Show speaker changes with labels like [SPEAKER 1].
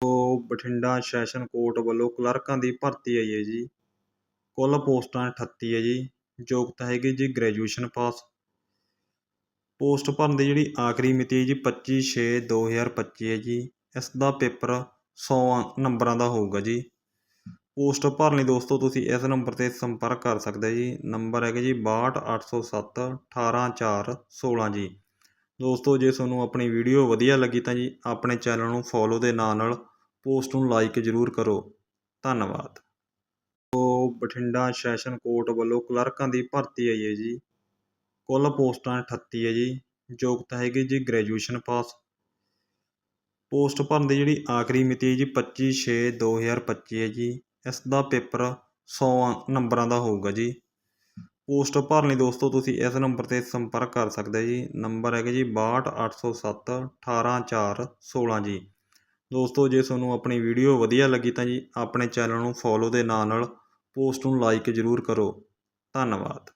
[SPEAKER 1] ਤੋਂ Bathinda session court ਵੱਲੋਂ ਕਲਰਕਾਂ ਦੀ ਭਰਤੀ ਆਈ ਹੈ ਜੀ। ਕੁੱਲ ਪੋਸਟਾਂ 38 ਹੈ ਜੀ, ਯੋਗਤਾ ਹੈਗੀ ਜੀ ਗ੍ਰੈਜੂਏਸ਼ਨ ਪਾਸ। ਪੋਸਟ ਭਰਨ ਦੀ ਜਿਹੜੀ ਆਖਰੀ ਮਿਤੀ ਹੈ ਜੀ 25 ਛੇ 2025 ਹੈ ਜੀ, ਇਸ ਦਾ ਪੇਪਰ 100 ਨੰਬਰਾਂ ਦਾ ਹੋਊਗਾ ਜੀ। ਪੋਸਟ ਭਰਨ ਲਈ ਦੋਸਤੋ ਤੁਸੀਂ ਇਸ ਨੰਬਰ ਤੇ ਸੰਪਰਕ ਕਰ ਸਕਦੇ ਜੀ। ਨੰਬਰ ਹੈਗਾ ਜੀ 62807 18416 ਜੀ। ਦੋਸਤੋ, ਜੇ ਤੁਹਾਨੂੰ ਆਪਣੀ ਵੀਡੀਓ ਵਧੀਆ ਲੱਗੀ ਤਾਂ ਜੀ ਆਪਣੇ ਚੈਨਲ ਨੂੰ ਫੋਲੋ ਦੇ ਨਾਲ ਨਾਲ ਪੋਸਟ ਨੂੰ ਲਾਈਕ ਜ਼ਰੂਰ ਕਰੋ। ਧੰਨਵਾਦ। ਤੋਂ ਬਠਿੰਡਾ ਸੈਸ਼ਨ ਕੋਰਟ ਵੱਲੋਂ ਕਲਰਕਾਂ ਦੀ ਭਰਤੀ ਆਈ ਹੈ ਜੀ। ਕੁੱਲ ਪੋਸਟਾਂ 38 ਹੈ ਜੀ ਯੋਗਤਾ ਹੈਗੀ ਜੀ ਗ੍ਰੈਜੂਏਸ਼ਨ ਪਾਸ ਪੋਸਟ ਭਰਨ ਦੀ ਜਿਹੜੀ ਆਖਰੀ ਮਿਤੀ ਹੈ ਜੀ 25 ਛੇ 2025 ਹੈ ਜੀ। ਇਸ ਦਾ ਪੇਪਰ 100 ਨੰਬਰਾਂ ਦਾ ਹੋਊਗਾ ਜੀ। ਪੋਸਟ ਭਰਨ ਲਈ ਦੋਸਤੋ, ਤੁਸੀਂ ਇਸ ਨੰਬਰ ਤੇ ਸੰਪਰਕ ਕਰ ਸਕਦੇ ਜੀ। ਨੰਬਰ ਹੈਗਾ ਜੀ 62807 18416 ਜੀ। ਦੋਸਤੋ, ਜੇ ਤੁਹਾਨੂੰ ਆਪਣੀ ਵੀਡੀਓ ਵਧੀਆ ਲੱਗੀ ਤਾਂ ਜੀ, ਆਪਣੇ ਚੈਨਲ ਨੂੰ ਫੋਲੋ ਦੇ ਨਾਲ ਨਾਲ ਪੋਸਟ ਨੂੰ ਲਾਈਕ ਜ਼ਰੂਰ ਕਰੋ। ਧੰਨਵਾਦ।